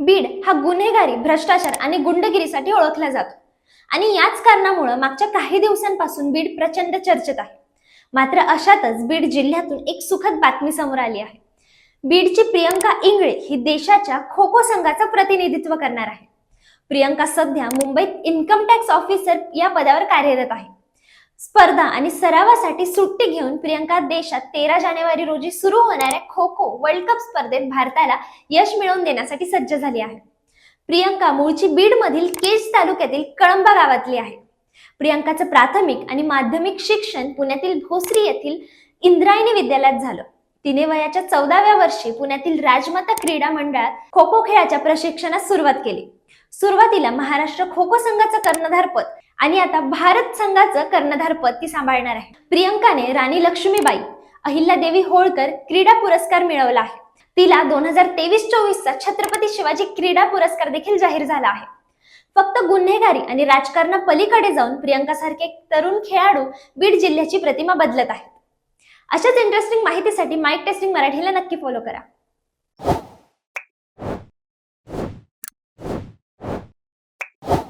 बीड हा गुन्हेगारी भ्रष्टाचार आणि गुंडगिरीसाठी ओळखला जातो. आणि याच कारणामुळे मागच्या काही दिवसांपासून बीड प्रचंड चर्चेत आहे. मात्र अशातच बीड जिल्ह्यातून एक सुखद बातमी समोर आली आहे. बीडची प्रियंका इंगळे ही देशाच्या खो खो संघाचं प्रतिनिधित्व करणार आहे. प्रियंका सध्या मुंबईत इन्कम टॅक्स ऑफिसर या पदावर कार्यरत आहे. स्पर्धा आणि सरावासाठी सुट्टी घेऊन प्रियंका देशात तेरा जानेवारी रोजी सुरू होणाऱ्या खो खो वर्ल्ड कप स्पर्धेत भारताला यश मिळवून देण्यासाठी सज्ज झाली आहे. प्रियंका मूळची बीड मधील केज तालुक्यातील कळंबा गावातली आहे. प्रियंकाचं प्राथमिक आणि माध्यमिक शिक्षण पुण्यातील भोसरी येथील इंद्रायणी विद्यालयात झालं. तिने वयाच्या चौदाव्या वर्षी पुण्यातील राजमाता क्रीडा मंडळात खो खो खेळाच्या प्रशिक्षणास सुरुवात केली. सुरुवातीला महाराष्ट्र खो खो संघाचं कर्णधारपद आणि आता भारत संघाचं कर्णधारपद ती सांभाळणार आहे. प्रियंकाने राणी लक्ष्मीबाई अहिल्यादेवी होळकर क्रीडा पुरस्कार मिळवला आहे. तिला दोन हजार तेवीस चोवीसचा छत्रपती शिवाजी क्रीडा पुरस्कार देखील जाहीर झाला आहे. फक्त गुन्हेगारी आणि राजकारणापलीकडे जाऊन प्रियंकासारखे तरुण खेळाडू बीड जिल्ह्याची प्रतिमा बदलत आहेत. अशाच इंटरेस्टिंग माहितीसाठी माईक टेस्टिंग मराठीला नक्की फॉलो करा.